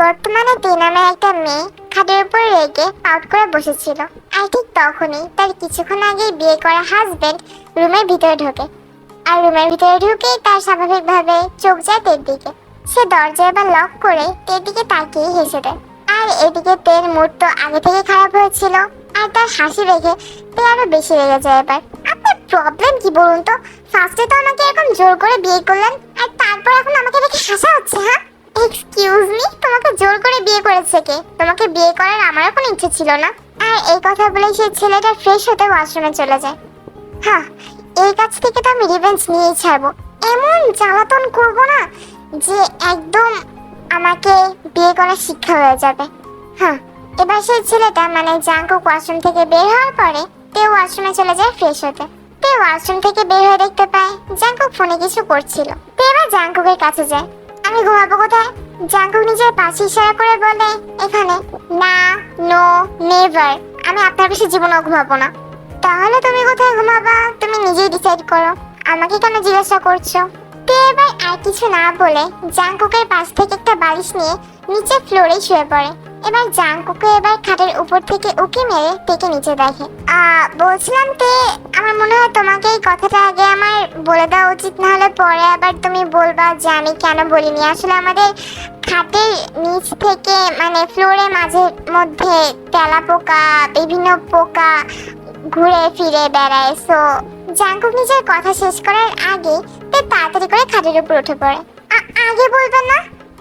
বর্তমানে তে একটা মেয়ে খাটের উপর রেগে আউট করে বসেছিল। আর ঠিক তখনই তার কিছুক্ষণ আগেই বিয়ে করা হাজবেন্ড রুমের ভিতরে ঢোকে। আর রুমের ভিতরে ঢুকেই তার স্বাভাবিকভাবে চোখ যায় তের দিকে। সে দরজা এবার লক করে তের দিকে তাকিয়ে হেসে দেয়। আর এদিকে তের মুড তো আগে থেকে খারাপ হয়েছিল। আর তার হাসি দেখে তে আরও বেশি রেগে যায় এবার। আপনার প্রবলেম কি বলুন তো? ফার্স্টে তো আমাকে এরকম জোর করে বিয়ে করলেন, আর তারপর এখন আমাকে দেখে হাসা হচ্ছে হ্যাঁ? এক্সকিউজ মি তোমাকে জোর করে বিয়ে করেছে কে? তোমাকে বিয়ে করার আমারও কোনো ইচ্ছে ছিল না। আর এই কথা বলে সেই ছেলেটা ফ্রেশ হতে ওয়াশরুমে চলে যায়। হ্যাঁ এই কাছ থেকে তো আমি রিভেঞ্জ নিয়েই ছাড়বো। এমন জ্বালাতন করব না যে একদম আমাকে বিয়ে করার শিক্ষা হয়ে যাবে। হ্যাঁ এবার সেই ছেলেটা মানে জাঙ্কুক ওয়াশরুম থেকে বের হওয়ার পরে তে ওয়াশরুমে চলে যায় ফ্রেশ হতে। তে ওয়াশরুম থেকে বের হয়ে দেখতে পায় জাঙ্কুক ফোনে কিছু করছিল। তে এবার জাঙ্কুকের কাছে যায়। আমি ঘুমাবো কোথায়? জাঙ্কুক নিজের পাশে ইশারা করে বলে, এখানে। না, নো, নেভার। আমি আপনার পাশে জীবনেও ঘুমাবো না। তাহলে তুমি কোথায় ঘুমাবা? তুমি নিজেই ডিসাইড করো। আমাকে কেন জিজ্ঞাসা করছ? এবার আর কিছু না বলে জাঙ্কুকের পাশ থেকে একটা বালিশ নিয়ে নিচে ফ্লোরে শুয়ে পড়ে। এবার জাঙ্কুকে এবার খাটের উপর থেকে উকি মেরে তেকে নিচে দেখে। বলছিলাম তে, আমার মনে হয় তোমাকে এই কথাটা আগে আমার বলে দেওয়া উচিত না হলে পরে আবার তুমি বলবা যে আমি কেন বলিনি। আসলে আমাদের খাটের নিচ থেকে মানে ফ্লোরের মাঝে মধ্যে তেলা পোকা, বিভিন্ন পোকা ঘুরে ফিরে বেড়ায়। সো জাঙ্কুক নিজের কথা শেষ করার আগে তে তাড়াতাড়ি করে খাটের উপর উঠে পড়ে। আগে বলবেন না?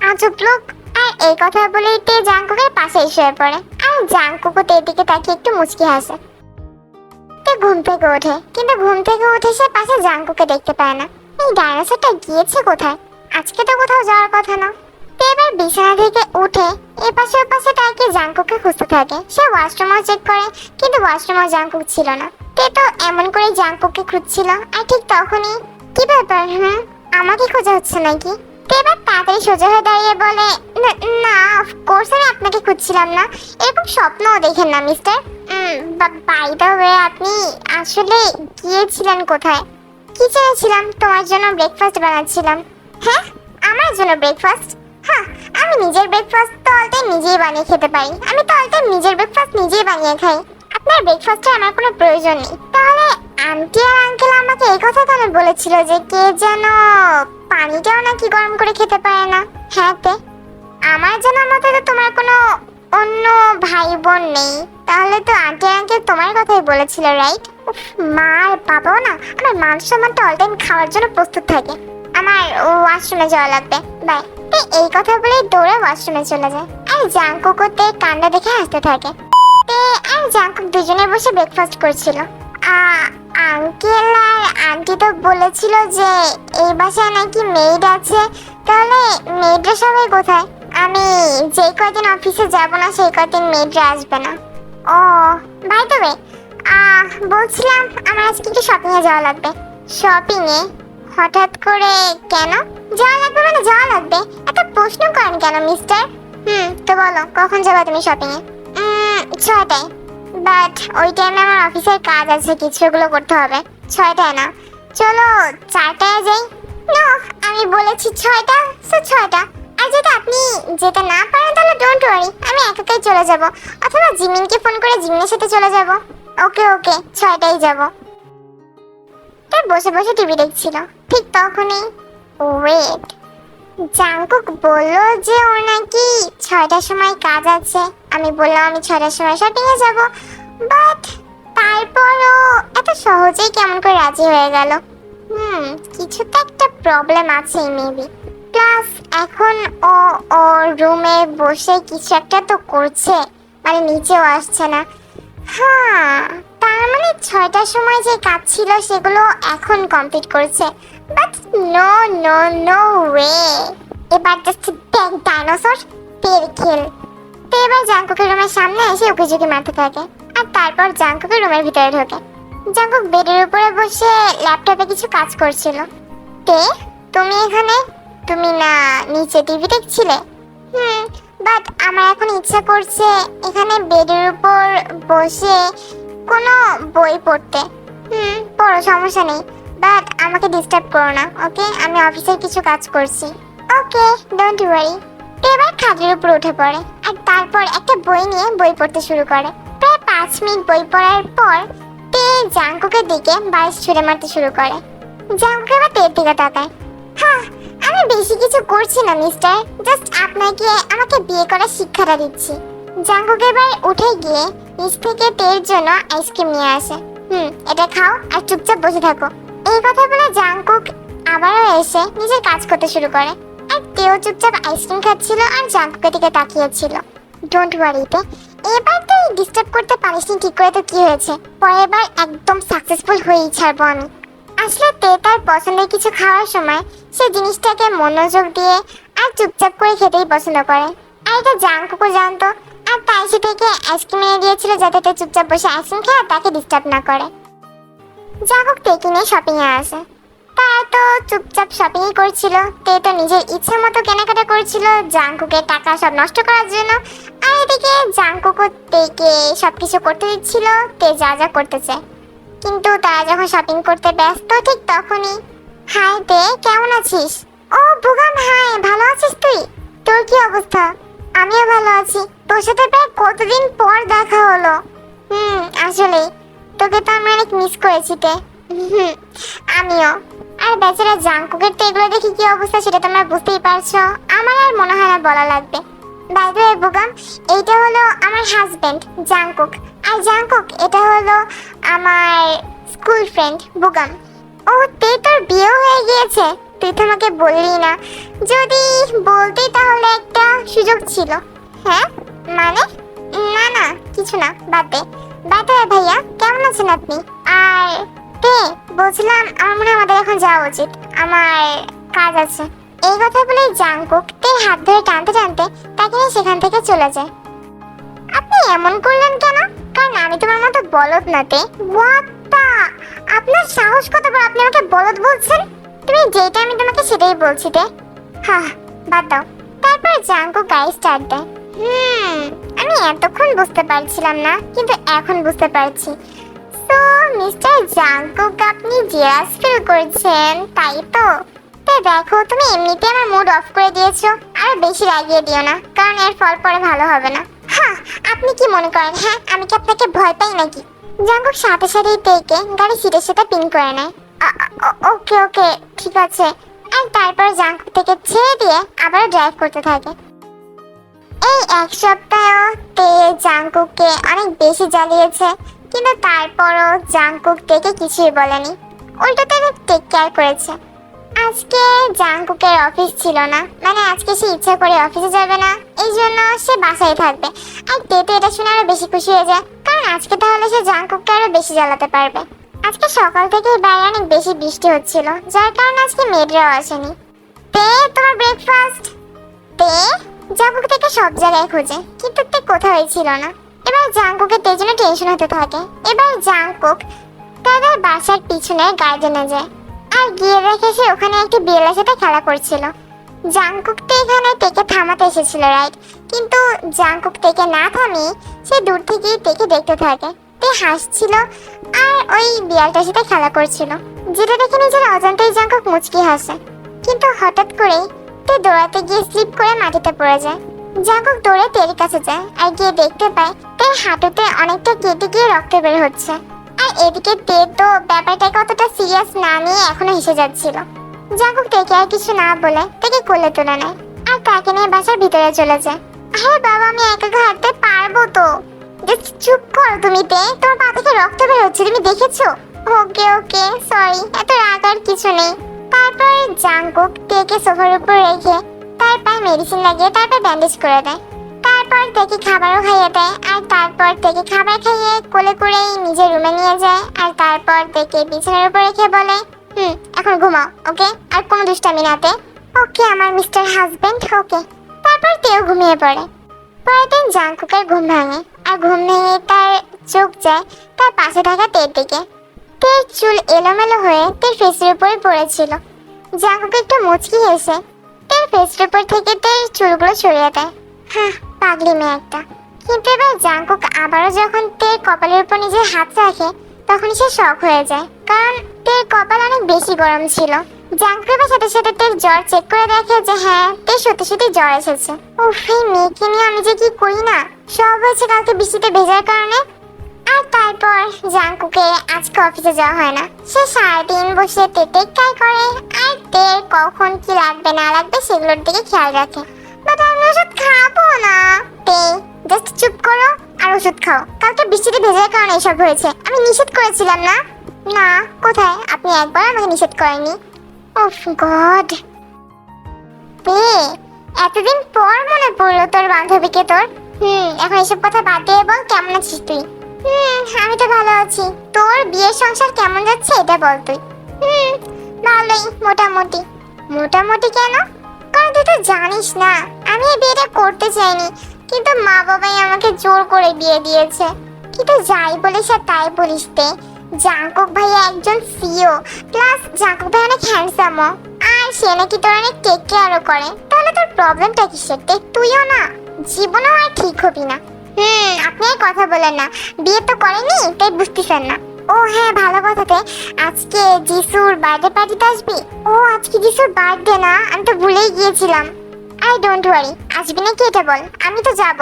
আজব লোক। আর এই কথা বলেই তে পাশে শুয়ে পড়ে। আর জাঙ্কুকও তের দিকে তাকিয়ে একটু মুচকি হাসে। তে ঘুম থেকে ওঠে, কিন্তু ঘুম থেকে উঠে সে পাশে জাঙ্কুকে দেখতে পায় না। এই ডাইনোসরটা গিয়েছে কোথায়? আজকে তো কোথাও যাওয়ার কথা না। তে এবার বিছানা থেকে উঠে এপাশে ওপাশে তাকিয়ে জাঙ্কুকে খুঁজতে থাকে। সে ওয়াশরুমও চেক করে, কিন্তু ওয়াশরুমও জাঙ্কুক ছিল না। তে তো এমন করে জাঙ্কুককে খুঁজছিল। আর ঠিক তখনই, কি ব্যাপার হুম আমাকে খোঁজা হচ্ছে নাকি? এবার তাড়াতাড়ি সোজা হয়ে দাঁড়িয়ে বলে? "না- অফকোর্স আমি আপনাকে খুঁজছিলাম না। এরকম স্বপ্নও দেখেন না মিস্টার বাই দ্য ওয়ে আপনি আসলে গিয়েছিলেন কোথায়? কি চেয়েছিলাম তোমার জন্য ব্রেকফাস্ট বানাচ্ছিলাম। হ্যাঁ? আমার জন্য ব্রেকফাস্ট হ্যাঁ আমি নিজের ব্রেকফাস্ট তো অল টাইম নিজেই বানিয়ে খেতে পারি। আমি তো অল টাইম নিজের ব্রেকফাস্ট নিজেই বানিয়ে খাই। আপনার ব্রেকফাস্টে আমার কোনো প্রয়োজন নেই। তাহলে আন্টি আর আঙ্কেল আমাকে এই কথা কেন বলেছিল যে কে যেন পানিটাও নাকি গরম করে খেতে পারে না। হ্যাঁ তে, আমার জানার মতে তো তোমার কোনো অন্য ভাই বোন নেই। তাহলে তো আন্টি আর আঙ্কেল তোমার কথাই বলেছিল রাইট মা আর বাবাও না, আমার মান সম্মানটা অল টাইম খাওয়ার জন্য প্রস্তুত থাকে। আমার ওয়াশরুমে যাওয়া লাগবে বাই তে, এই কথা বলে দৌড়ে ওয়াশরুমে চলে যায়। আর জাঙ্কুকোতে কান্না দেখে হাসতে থাকে। তে, আর জাঙ্কুক দুজনে বসে ব্রেকফাস্ট করছিল। আঙ্কেল, আর আন্টি তো বলেছিল যে এই বাসায় নাকি মেড আছে। তাহলে মেয়েডরা সবাই কোথায়? আমি যে কয়দিন অফিসে যাব না, সেই কয়দিন মেয়েডরা আসবে না। ও দ্য ওয়ে বলছিলাম আমার আজকে একটু শপিংয়ে যাওয়া লাগবে। শপিংয়ে হঠাৎ করে কেন? যাওয়া লাগবে মানে যাওয়া লাগবে। এত প্রশ্ন করেন কেন মিস্টার হুম, তো বলো, কখন যাবে তুমি শপিংয়ে ছয়টায়। বাট ওই টাইমে আমার অফিসের কাজ আছে কিছু ওগুলো করতে হবে। ছয়টায় না। চলো, চারটায় যাই। নো, আমি বলেছি ছয়টা সো ছয়টা। আর যদি আপনি যেতে না পারেন, তাহলে ডোন্ট ওয়ারি আমি একাকাই চলে যাব। অথবা জিমিনকে ফোন করে জিমিনের সাথে চলে যাব। ওকে ওকে, ছয়টায় যাব। তাই বসে বসে টিভি দেখছিল। ঠিক তখনই ওয়েট জাঙ্কুক বলল যে ওর নাকি ছয়টার সময় কাজ আছে। আমি বললাম, আমি ছয়টার সময় শপিং এ যাব। বাট তারপরও এত সহজেই কেমন করে রাজি হয়ে গেল। হুম, কিছু তো একটা প্রবলেম আছে মেবি প্লাস এখন ও ওর রুমে বসে কিছু একটা তো করছে মানে নিচেও আসছে না। হ্যাঁ তার মানে ছয়টার সময় যে কাজ ছিল সেগুলো এখন কমপ্লিট করেছে। But no no no way এবার জাস্ট ব্যাগ ডাইনোসর পের খেল তো এবার জাঙ্কুকের রুমের সামনে এসে উকি ঝুঁকি মারতে থাকে। আর তারপর জাঙ্কুকের রুমের ভিতরে ঢোকে। জাঙ্কুক বেডের উপরে বসে ল্যাপটপে কিছু কাজ করছিল। তে, তুমি এখানে? তুমি না নিচে টিভি দেখছিলে? হুম বাট আমার এখন ইচ্ছা করছে এখানে বেডের উপর বসে কোনো বই পড়তে। হুম, পড়ো, সমস্যা নেই। বাট আমাকে ডিস্টার্ব করো না ওকে আমি অফিসের কিছু কাজ করছি। ওকে ডোন্ট ওয়ারি এবার খাটের উপর উঠে পড়ে আর তারপর একটা বই নিয়ে বই পড়তে শুরু করে। প্রায় পাঁচ মিনিট বই পড়ার পর তে জাঙ্কুকের দিকে বালিশ ছুঁড়ে মারতে শুরু করে। জাঙ্কুক এবার তের দিকে তাকায়। হ্যাঁ আমি বেশি কিছু করছি না মিস্টার জাস্ট আপনাকে, আমাকে বিয়ে করার শিক্ষাটা দিচ্ছি। জাঙ্কুক এবার উঠে গিয়ে নিচ থেকে তের জন্য আইসক্রিম নিয়ে আসে। হুম, এটা খাও আর চুপচাপ বসে থাকো। এই কথা বলে জাঙ্কুক আবারও এসে নিজের কাজ করতে শুরু করে। আর তেও চুপচাপ আইসক্রিম খাচ্ছিল আর জাঙ্কুকের দিকে তাকিয়েছিল। ডোন্ট ওয়ারিতে এবার তুই ডিস্টার্ব করতে পারিস নি ঠিক করে তো কি হয়েছে? পরের বার একদম সাকসেসফুল হয়েই ছাড়বো আমি। আসলে তে তার পছন্দের কিছু খাওয়ার সময় সে জিনিসটাকে মনোযোগ দিয়ে আর চুপচাপ করে খেতেই পছন্দ করে। আর এটা জাঙ্কুকও জানতো, আর তাই সে থেকে আইসক্রিম এনে দিয়েছিল যাতে তে চুপচাপ বসে আইসক্রিম খেয়ে তাকে ডিস্টার্ব না করে। জাঙ্কুক তেকে নিয়ে শপিং এ আসে। তারা তো চুপচাপ শপিং করছিল। তে তো নিজের ইচ্ছে মতো কেনাকাটা করছিল জাঙ্কুকের টাকা সব নষ্ট করার জন্য। আর এদিকে জাঙ্কুকও তেকে সবকিছু করতে দিচ্ছিল তে যা যা করতে চায় কিন্তু তারা যখন শপিং করতে ব্যস্ত, ঠিক তখনই হাই তে কেমন আছিস? ও বুগান হাই ভালো আছিস তুই? তোর কি অবস্থা? আমিও ভালো আছি। তোর সাথে প্রায় কতদিন পর দেখা হলো? হুম, আসলেই। তোকে তো আমি অনেক মিস করেছি তে। হুম, আমিও। আর বেচারা জাঙ্কুকের তো এগুলো দেখি কি অবস্থা সেটা তোমরা বুঝতেই পারছ। আমার আর মনে হয় না বলা লাগবে। বাই দ্য ওয়ে বুগাম এইটা হলো আমার হাজবেন্ড জাঙ্কুক আর জাঙ্কুক এটা হলো আমার স্কুল ফ্রেন্ড বুগাম। ও তে তোর বিয়ে হয়ে গিয়েছে। তুই তো আমাকে বললি না। যদি বলতি তাহলে একটা সুযোগ ছিল। হ্যাঁ? মানে? না না কিছু না বাদ দে। দে ভাইয়া, কেমন আছেন আপনি? আর তে বলছিলাম, আমার আমাদের এখন যাওয়া উচিত। আমার কাজ আছে। এই কথা বলে জাঙ্কুক তের হাত ধরে টানতে টানতে তাকে নিয়ে সেখান থেকে চলে যায়। আপনি এমন করলেন কেন? কারণ আমি তোমার মতো বলদ না তে। What আপনার সাহস কত বড়? আপনি আমাকে বলদ বলছেন? তুমি যেটা আমি তোমাকে সেটাই বলছি তে। হ্যাঁ বাদ দাও। তারপর জাঙ্কুক গাড়ি স্টার্ট দেয়। হুম আমি এতক্ষণ বুঝতে পারছিলাম না, কিন্তু এখন বুঝতে পারছি। তো মিস্টার জাঙ্কুক আপনি জেলাস ফিল করছেন, তাই তো? তে দেখো, তুমি এমনিতে আমার মুড অফ করে দিয়েছ, আর বেশি রাগিয়ে দিও না, কারণ এর ফল পরে ভালো হবে না। হ্যাঁ আপনি কি মনে করেন হ্যাঁ আমি কি আপনাকে ভয় পাই নাকি? জাঙ্কুক সাথে সাথেই তেকে গাড়ি সিটের সাথে পিন করে নেয়। ওকে ওকে ঠিক আছে। আর তারপর জাঙ্কুক থেকে ছেড়ে দিয়ে আবার ড্রাইভ করতে থাকে। এই এক সপ্তাহেও তে জাঙ্কুককে অনেক বেশি জ্বালিয়েছে, কিন্তু তারপরও জাঙ্কুক তেকে কিছুই বলেনি। উল্টো তাকে টেক কেয়ার করেছে। আজকে জাঙ্কুকের অফিস ছিল না মানে আজকে সে ইচ্ছা করে অফিসে যাবে না, এই জন্য সে বাসায় থাকবে। আর তেতে এটা শুনে আরও বেশি খুশি হয়ে যায়, কারণ আজকে তাহলে সে জাঙ্কুককে আরও বেশি জ্বালাতে পারবে। আজকে সকাল থেকে বাইরে অনেক বেশি বৃষ্টি হচ্ছিল, যার কারণে আজকে মেয়েরাও আসেনি। তে, তোমার ব্রেকফাস্ট তে? জাঙ্কুক থেকে সব জায়গায় খোঁজে, কিন্তু তে কোথাও ছিল না। এবার জাঙ্কুকের তের জন্য টেনশন হতে থাকে। এবার জাঙ্কুক তাদের বাসার পিছনে গার্ডেনে যায়। আর গিয়ে দেখে সে ওখানে একটি বিড়ালের সাথে খেলা করছিল। জাঙ্কুক তো এখানে তেকে থামাতে এসেছিল রাইট কিন্তু জাঙ্কুক তেকে না থামিয়ে সে দূর থেকেই তেকে দেখতে থাকে। তে হাসছিল আর ওই বিড়ালটার সাথে খেলা করছিল। যেটা দেখে নিজের অজান্তেই জাঙ্কুক মুচকি হাসে। কিন্তু হঠাৎ করেই তে দৌড়াতে গিয়ে স্লিপ করে মাটিতে পড়ে যায়। জাঙ্কুক দৌড়ে তের কাছে যায় আর গিয়ে দেখতে পায় তার হাঁটুতে অনেকটা কেটে গিয়ে রক্ত বের হচ্ছে। আর এদিকে তে তো ব্যাপারটাকে অতটা সিরিয়াস না নিয়ে এখনও হেসে যাচ্ছিল। জাঙ্কুক তেকে আর কিছু না বলে তাকে কোলে তুলে নেয় আর তাকে নিয়ে বাসার ভিতরে চলে যায়। আরে বাবা, আমি একা হাঁটতে পারব তো? চুপ করো তুমি তে তোমার পা থেকে রক্ত বের হচ্ছে, তুমি দেখেছ? ওকে ওকে সরি এত রাগ আর কিছু নেই। তারপর জাঙ্কুক তেকে সোফার উপর রেখে তার পায়ে মেডিসিন লাগিয়ে তারপর ব্যান্ডেজ করে দেয়। তারপর তেকে খাবারও খাইয়ে দেয় আর তারপর তেকে খাবার খাইয়ে কোলে করেই নিজের রুমে নিয়ে যায় আর তারপর তেকে বিছানার উপর রেখে বলে, হুম, এখন ঘুমাও, ওকে? আর কোনো দুষ্টামি নাতে ওকে, আমার মিস্টার হাজবেন্ড ওকে। তারপর তেও ঘুমিয়ে পড়ে। পরের দিন জাঙ্কুকের ঘুম ভাঙে আর ঘুম ভেঙে তার চোখ যায় তার পাশে থাকা তের দিকে। তের চুল এলোমেলো হয়ে তের ফেসের উপরে পড়েছিল। জাঙ্কুক একটু মুচকি হেসে তের ফেসের উপর থেকে তের চুলগুলো ছড়িয়ে দেয়। হ্যাঁ পাগলি মেয়ে একটা। কিন্তু এবার জাঙ্কুক আবারও যখন তের কপালের উপর নিজের হাত রাখে তখন সে শখ হয়ে যায়। কারণ তের কপাল অনেক বেশি গরম ছিল। জাঙ্কুকের সাথে সাথে তের জ্বর চেক করে দেখে যে হ্যাঁ তের সত্যি সত্যি জ্বর এসেছে। উফ, এই মেয়েকে নিয়ে আমি যে কি করি না? সব হয়েছে কালকে বৃষ্টিতে ভেজার কারণে। আর তারপর জাঙ্কুকে আজকে অফিসে যাওয়া হয় না। সে সারাদিন বসে তেতে কাজ করে, আর তের কখন কি লাগবে না লাগবে সেগুলোর দিকে খেয়াল রাখে। বাট আমি ওষুধ খাব না। তে জাস্ট চুপ করো আর ওষুধ খাও। কালকে বৃষ্টিতে ভেজার কারণে এসব হয়েছে। আমি নিষেধ করেছিলাম না? না, কোথায়? আপনি একবার আমাকে নিষেধ করেননি। Oh god. তে, এতদিন পর মনে পড়ল তোর বান্ধবীকে তোর। হুম, এখন এসব কথা বাদ দিয়ে বল, কেমন আছিস তুই? হুম, আমি তো ভালো আছি। তোর বিয়ের সংসার কেমন যাচ্ছে এটা বল তুই। হুম, ভালোই, মোটামুটি। মোটামুটি কেন? কারণ তুই তো জানিস না, আমি এই বিয়েটা করতে চাইনি। কিন্তু মা বাবাই আমাকে জোর করে বিয়ে দিয়েছে। কিন্তু যাই বলিস আর তাই বলিস তে, জাঙ্কুক ভাইয়া একজন সিও, প্লাস জাঙ্কুক ভাই অনেক হ্যান্ডসামও আর সে নাকি তোর অনেক টেক কেয়ারও করে। তাহলে তোর প্রবলেমটা কিসের তে? তুইও না, জীবনেও আর ঠিক হবি না। আপনি কথা বলেন না। বিয়ে তো করেনি, তাই বুঝতেছেন না। ও হ্যাঁ ভালো কথাতে আজকে যিশুর বার্থডে পার্টিতে আসবি? ও, আজকে যিশুর বার্থডে না, আমি তো ভুলেই গিয়েছিলাম। আই ডোন্ট ওয়ারি আসবি নাকি এটা বল? আমি তো যাব।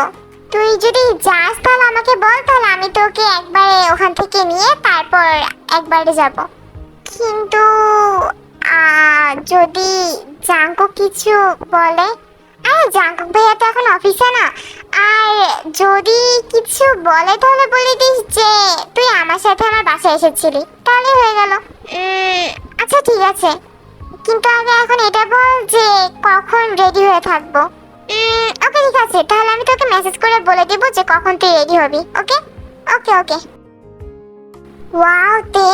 তুই যদি যাস তাহলে আমাকে বল, তাহলে আমি তোকে একবারে ওখান থেকে নিয়ে তারপর একবারে যাব। কিন্তু যদি জাঙ্কু কিছু বলে? আরে জাঙ্কুক ভাইয়া তো এখন অফিসে না। আর যদি কিছু বলে তাহলে বলে দিস যে তুই আমার সাথে আমার বাসায় এসেছিলি। তাহলে হয়ে গেল। আচ্ছা ঠিক আছে। কিন্তু আগে এখন এটা বল যে কখন রেডি হয়ে থাকব। ওকে, ঠিক আছে। তাহলে আমি তোকে মেসেজ করে বলে দিব যে কখন তুই রেডি হবি, ওকে? ওকে ওকে। ওয়াও তে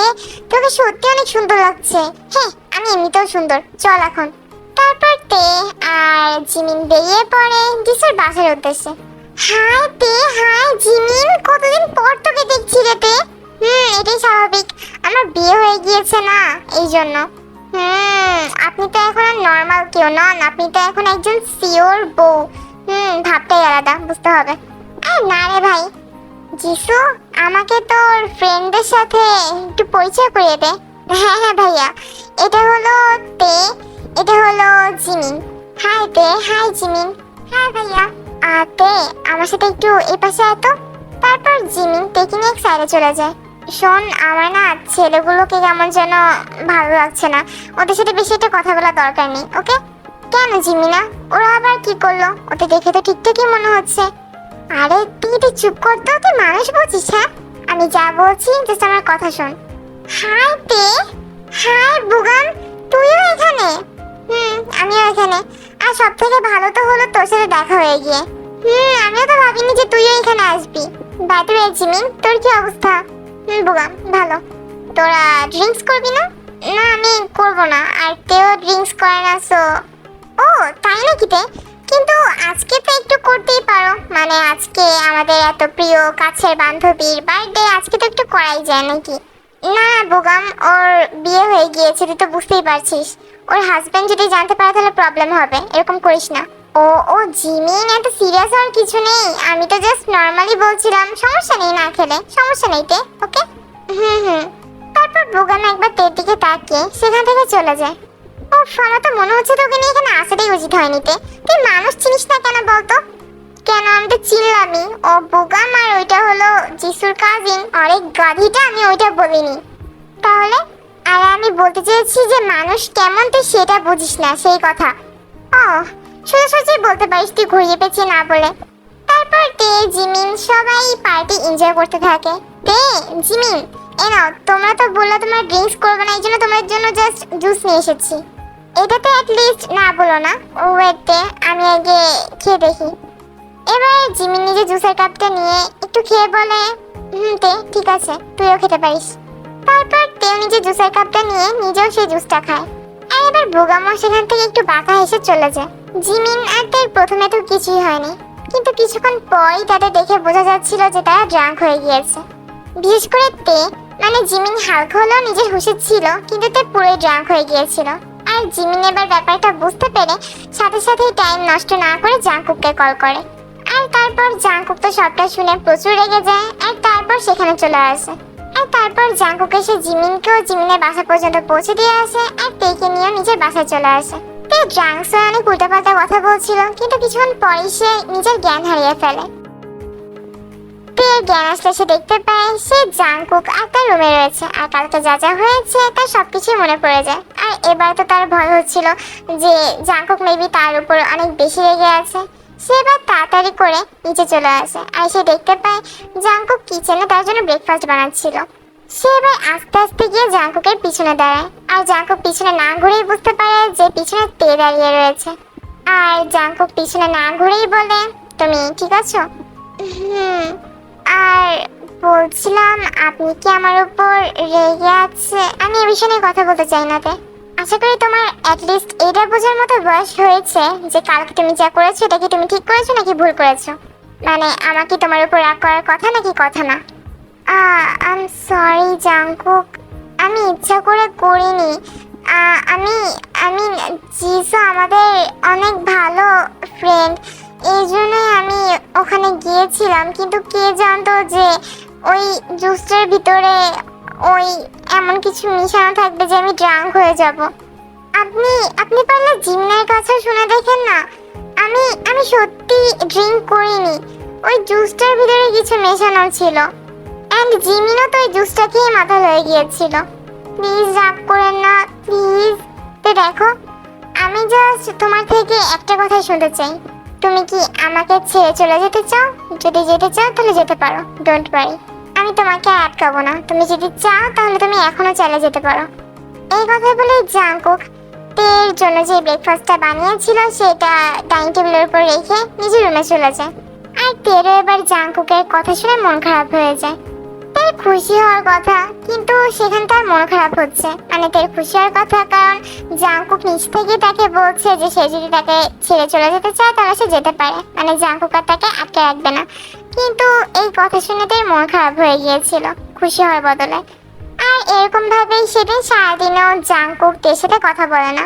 তোকে সত্যি অনেক সুন্দর লাগছে। হ্যাঁ আমি এমনিতেও সুন্দর। চল এখন। তারপর তে আর জিমিন বেরিয়ে পড়ে দিশার বাসার উদ্দেশ্যে। হাই তে হাই জিমিন, কতদিন পর তোকে দেখছি রে তে? হুম, এটাই স্বাভাবিক। আমার বিয়ে হয়ে গিয়েছে না, এই জন্য। হুম, আপনি তো এখন আর নর্মাল কেউ নন, আপনি তো এখন একজন সিওর বউ। হুম, ভাবটাই আলাদা, বুঝতে হবে। আর না রে ভাই। যিশু আমাকে তোর ফ্রেন্ডদের সাথে একটু পরিচয় করিয়ে দে। হ্যাঁ হ্যাঁ ভাইয়া। এটা হলো তে, এটা হলো Jimin. Hi Tae. Hi Jimin. হ্যাঁ ভাইয়া। আর তে আমার সাথে একটু এই পাশে আয় তো। তারপর জিমিন এক সাইডে চলে যায়। শোন, আমার না ছেলেগুলোকে কেমন যেন ভালো লাগছে না। ওদের সাথে বেশি একটা কথা বলা দরকার নেই, ওকে? কেন জিমিনা? ওরা আবার কি করল? ওদের দেখে তো ঠিকঠাকই মনে হচ্ছে। আরে, তুই তুই চুপ কর তো, তুই মানুষ বলছিস হ্যাঁ? আমি যা বলছি জাস্ট আমার কথা শোন। হাই, তে। হাই, বুগান, তুইও এখানে? হুম, আমিও এখানে। আর সব থেকে ভালো তো হলো তোর সাথে দেখা হয়ে গিয়ে। হুম আমিও তো ভাবিনি যে তুইও এখানে আসবি। বাই দ্য ওয়ে জিমিন তোর কি অবস্থা? হুম বুগাম ভালো। তোরা ড্রিঙ্কস করবি না? না, আমি করব না, আর কেউ ড্রিঙ্কস করে না সো ও, তাই নাকি তে? কিন্তু আজকে তো একটু করতেই পারো। মানে আজকে আমাদের এত প্রিয় কাছের বান্ধবীর বার্থডে আজকে তো একটু করাই যায় নাকি? না বোগাম ওর বিয়ে হয়ে গিয়েছে, তুই তো বুঝতেই পারছিস। ওর হাজবেন্ড যদি জানতে পারে, তাহলে প্রবলেম হবে, এরকম করিস না। ও ও জিমিন এত সিরিয়াস হওয়ার কিছু নেই। আমি তো জাস্ট নর্মালি বলছিলাম, সমস্যা নেই না খেলে, সমস্যা নেই তে, ওকে? হুম হুম। তারপর বোগাম একবার তের দিকে তাকিয়ে সেখান থেকে চলে যায়। ও আমার তো মনে হচ্ছে তোকে নিয়ে এখানে আসাটাই উচিত হয়নি তে। তুই মানুষ চিনিস না কেন বলতো? কেন আমি তো চিনলামই। ও বোগাম আর ওইটা হলো যিশুর কাজিন আরে গাধিটা, আমি ওইটা বলিনি। তাহলে? আর আমি বলতে চেয়েছি যে মানুষ কেমন তুই সেটা বুঝিস না, সেই কথা। ও সোজা বলতে পারিস তুই ঘুরিয়ে পেঁচিয়ে না বলে। তারপর তে, জিমিন সবাই পার্টি এনজয় করতে থাকে। তে, জিমিন এ নাও, তোমরা তো বলল তোমরা ড্রিঙ্কস করবে না, এই জন্য তোমার জন্য জাস্ট জুস নিয়ে এসেছি। এটা তো লিস্ট না বলো না ওয়েটে আমি আগে খেয়ে দেখি। এবার জিমিন নিজে জুসের কাপটা নিয়ে একটু খেয়ে বলে, হুম, তে, ঠিক আছে, তুইও খেতে পারিস। তারপর তেও নিজে জুসের কাপটা নিয়ে নিজেও সেই জুসটা খায়। আর এবার বোগামো সেখান থেকে একটু বাঁকা হেসে চলে যায়। জিমিন আর তের প্রথমে তো কিছুই হয়নি। কিন্তু কিছুক্ষণ পরই তাদের দেখে বোঝা যাচ্ছিল যে তারা ড্রাঙ্ক হয়ে গিয়েছে। বিশেষ করে তে মানে জিমিন হালকা হলেও নিজের হুশে ছিল, কিন্তু তে পুরোই ড্রাঙ্ক হয়ে গিয়েছিল। আর জিমিন এবার ব্যাপারটা বুঝতে পেরে সাথে সাথেই টাইম নষ্ট না করে জাঙ্কুককে কল করে। আর তারপর জাঙ্কুক তো সবটা শুনে প্রচুর রেগে যায়, আর তারপর সেখানে চলে আসে। আর তারপর জাঙ্কুক এসে জিমিনকেও জিমিনের বাসা পর্যন্ত পৌঁছে দিয়ে আসে, আর তেকে নিয়েও নিজের বাসায় চলে আসে। ড্রাঙ্কস হয়ে অনেক উল্টাপাল্টা কথা বলছিল, কিন্তু কিছুক্ষণ পরেই সে নিজের জ্ঞান হারিয়ে ফেলে। তে জ্ঞান আসলে সে দেখতে পায়, সে জাঙ্কুক আর তার রুমে রয়েছে, আর কালকে যা যা হয়েছে তার সবকিছুই মনে পড়ে যায়। আর এবার তো তার ভয় হচ্ছিল যে জাঙ্কুক মেবি তার উপর অনেক বেশি রেগে আছে। সে এবার তাড়াতাড়ি করে নিচে চলে আসে, আর সে দেখতে পায় জাঙ্কুক কিচেনে তার জন্য ব্রেকফাস্ট বানাচ্ছিল। সে এবার আস্তে আস্তে গিয়ে জাঙ্কুকের পিছনে দাঁড়ায়। আর জাঙ্কুক পিছনে না ঘুরেই বুঝতে পারে যে পিছনে তে দাঁড়িয়ে রয়েছে। আর জাঙ্কুক পিছনে না ঘুরেই বলে, তুমি ঠিক আছো? হুম, আর বলছিলাম আপনি কি আমার উপর রেগে আছে? আমি এ বিষয়ে কথা বলতে চাই না তে। আশা করি তোমার অ্যাটলিস্ট এটা বোঝার মতো বয়স হয়েছে যে কালকে তুমি যা করেছ এটা কি তুমি ঠিক করেছ নাকি ভুল করেছ? মানে আমাকে তোমার উপর রাগ করার কথা নাকি কথা না? আই এম সরি জাংকুক আমি ইচ্ছা করে করিনি। আমি আমি জিসু আমাদের অনেক ভালো ফ্রেন্ড এই জন্যই আমি ওখানে গিয়েছিলাম। কিন্তু কে জানতো যে ওই জুসটার ভিতরে ওই এমন কিছু মিশানো থাকবে যে আমি ড্রাঙ্ক হয়ে যাব। আপনি আপনি পারলে জিমিনের কথা শুনে দেখেন না। আমি আমি সত্যি ড্রিঙ্ক করিনি। ওই জুসটার ভিতরে কিছু মেশানো ছিল। অ্যান্ড জিমিনও তো ওই জুসটা খেয়ে মাথা হয়ে গিয়েছিল। প্লিজ রাগ করেন না প্লিজ তো দেখো, আমি জাস্ট তোমার থেকে একটা কথা শুনতে চাই। তুমি কি আমাকে ছেড়ে চলে যেতে চাও? যদি যেতে চাও, তাহলে যেতে পারো। ডোন্ট ওয়ারি আমি তোমাকে আটকাবো না। তুমি যদি চাও, তাহলে তুমি এখনও চলে যেতে পারো। এই কথা বলে জাঙ্কুক তের জন্য যে ব্রেকফাস্টটা বানিয়েছিল, সেটা ডাইনিং টেবিলের উপর রেখে নিজের রুমে চলে যায়। আর তেরও এবার জাঙ্কুকের কথা শুনে মন খারাপ হয়ে যায়। তের খুশি হওয়ার কথা, কিন্তু সেখানে তার মন খারাপ হচ্ছে। তের খুশি হওয়ার কথা কারণ জাঙ্কুক নিচ থেকে তাকে বলছে যে সে যদি তাকে ছেড়ে চলে যেতে চায় তাহলে সে যেতে পারে। মানে জাঙ্কুক আর তাকে আটকে রাখবে না। কিন্তু এই কথা শুনে তার মন খারাপ হয়ে গিয়েছিল, খুশি হওয়ার বদলে। আর এরকম ভাবেই সেদিন সারাদিনও জাঙ্কুক তের সাথে কথা বলে না।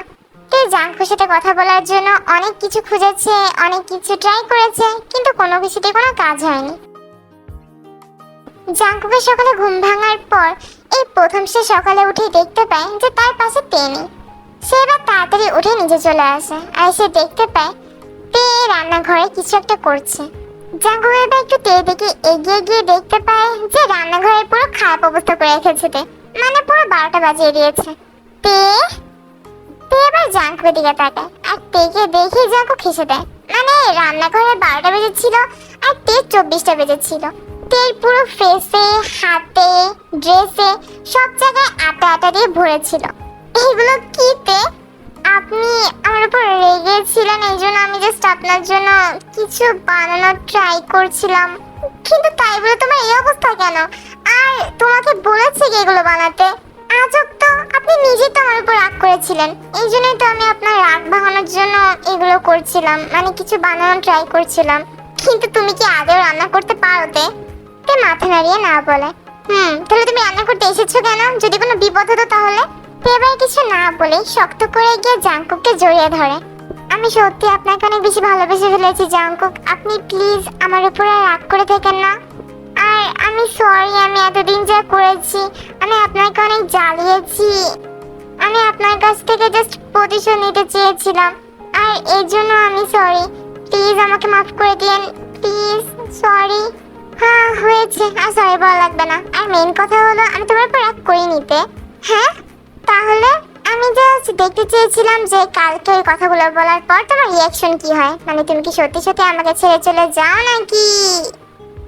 তে জাঙ্কুর সাথে কথা বলার জন্য অনেক কিছু খুঁজেছে, অনেক কিছু ট্রাই করেছে, কিন্তু কোনো কিছুতে কোনো কাজ হয়নি। জাঙ্কুকের সকালে ঘুম ভাঙার পর এই প্রথম সে সকালে উঠে দেখতে পায় যে তার পাশে তে নেই সে এবার তাড়াতাড়ি উঠে নিচে চলে আসে আর সে দেখতে পায় তে রান্নাঘরে কিছু একটা করছে। জাঙ্কুক এবার একটু তে দিকে এগিয়ে গিয়ে দেখতে পায় যে রান্নাঘরের পুরো খারাপ অবস্থা করে রেখেছে তে। মানে পুরো বারোটা বাজিয়ে দিয়েছে। তে? তে এবার জাঙ্কুকের দিকে তাকায় আর তেকে দেখে জাঙ্কুক খেসে দেয়। মানে রান্নাঘরে বারোটা বেজেছিল আর তে চব্বিশটা বেজেছিল। তেল পুরো ফেসে হাতে ড্রেসে সব জায়গায় আটা আটা দিয়ে ভরেছিল। এগুলো কি তে আপনি আমার উপর রেগেছিলেন এই জন্য আমি জাস্ট আপনার জন্য কিছু বানানোর ট্রাই করছিলাম। কিন্তু তাই বলে তোমার এই অবস্থা কেন? আর তোমাকে বলেছে কি এগুলো বানাতে? আজব তো, আপনি নিজে তো আমার উপর রাগ করেছিলেন। এই জন্যই তো আমি আপনার রাগ ভাঙানোর জন্য এগুলো করছিলাম মানে কিছু বানানোর ট্রাই করছিলাম। কিন্তু তুমি কি আদেও রান্না করতে পারো তে মাথা নাড়িয়ে না বলে? হুম, তাহলে তুমি রান্না করতে এসেছ কেন? যদি কোনো বিপদ হতো তাহলে? এবার কিছু না বলে শক্ত করে গিয়ে জাঙ্কুককে জড়িয়ে ধরে। আমি সত্যি আপনাকে অনেক বেশি ভালোবেসে ফেলেছি জাঙ্কুক আপনি প্লিজ আমার উপরে আর রাগ করে থাকেন না। আর আমি সরি আমি এতদিন যা করেছি, আমি আপনাকে অনেক জ্বালিয়েছি। আমি আপনার কাছ থেকে জাস্ট প্রতিশোধ নিতে চেয়েছিলাম। আর এর জন্য আমি সরি প্লিজ আমাকে মাফ করে দিন প্লিজ সরি হ্যাঁ হয়েছে। আর সরি বলা লাগবে না। আর মেইন কথা হলো, আমি তোমার উপর রাগ করি নিতে হ্যাঁ? তাহলে আমি জাস্ট দেখতে চেয়েছিলাম যে কালকে ওই কথাগুলো বলার পর তোমার রিয়াকশন কি হয়। মানে তুমি কি সত্যি সত্যি আমাকে ছেড়ে চলে যাও নাকি?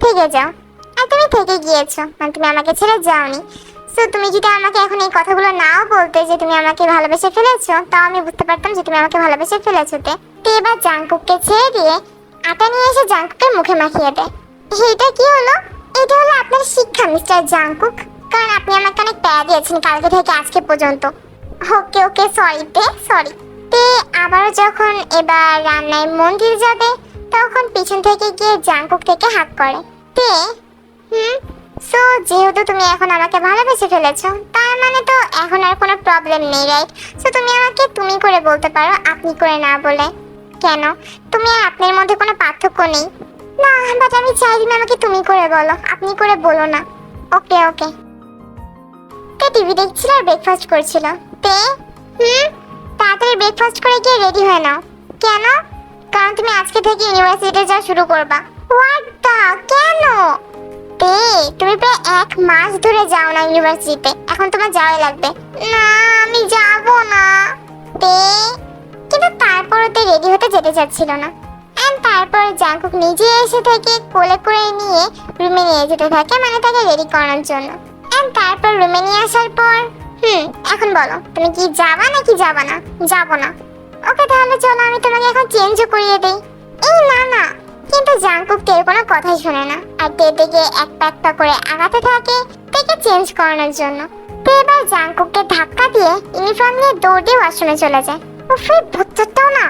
থেকে যাও। আর তুমি থেকে গিয়েছো। মানে তুমি আমাকে ছেড়ে যাওনি। সো তুমি যদি আমাকে এখন এই কথাগুলো নাও বলতে যে তুমি আমাকে ভালোবেসে ফেলেছো, তাও আমি বুঝতে পারতাম যে তুমি আমাকে ভালোবেসে ফেলেছো তো। এবার জাঙ্কুককে ছেড়ে দিয়ে আটা নিয়ে এসে জাঙ্কুকের মুখে মাখিয়ে দেয় এটা কি হলো? এটা হলো আপনার শিক্ষা, মিস্টার জাঙ্কুক কারণ আপনি আমাকে অনেক প্যারা দিয়েছেন কালকে থেকে আজকে পর্যন্ত। ওকে ওকে সরি তে সরি তে আবার যখন এবার রান্নায় মন্দির যাবে, তখন পিছন থেকে গিয়ে জাঙ্কুক থেকে হাক করে। তে, হুম? সো যেহেতু তুমি এখন আমাকে ভালোবেসে ফেলেছো, তার মানে তো এখন আর কোনো প্রবলেম নেই রাইট সো তুমি আমাকে তুমি করে বলতে পারো, আপনি করে না বলে। কেন? তুমি আর আপনার মধ্যে কোনো পার্থক্য নেই। না, বাট আমি চাই তুমি আমাকে তুমি করে বলো। আপনি করে বলো না। ওকে ওকে। টিভি দেখছিল আর ব্রেকফাস্ট করছিল? তে? হুম? তাড়াতাড়ি ব্রেকফাস্ট করে গিয়ে রেডি হয়ে নাও। কেন? কারণ তুমি আজকে থেকে ইউনিভার্সিটিতে যাওয়া শুরু করবা। হোয়াট দা কেন? তে, তুমি প্রায় এক মাস ধরে যাও না ইউনিভার্সিটিতে এখন তোমার যাওয়াই লাগবে। না, আমি যাব না। তে, কিন্তু তারপরও তে রেডি হতে যেতে চাচ্ছিল না। তারপর জাঙ্কুক নিজে এসে থেকে কোলে করে নিয়ে রুমে নিয়ে যেতে থাকে মানে তাকে রেডি করানোর জন্য। তারপর রুমে নিয়ে আসার পর, হুম, এখন বলো, তুমি কি যাবা নাকি যাবা না? যাব না। ওকে তাহলে চলো, আমি তোমাকে এখন চেঞ্জও করিয়ে দেই। এই না না, কিন্তু জাঙ্কুক তের কোনো কথাই শোনে না। আর তে দিকে এক পা এক করে আগাতে থাকে, তেকে চেঞ্জ করানোর জন্য। তে এবার জাঙ্কুককে ধাক্কা দিয়ে ইউনিফর্ম নিয়ে দৌড় দিয়ে ওয়াশরুমে চলে যায়। উফে ভূতটাও না।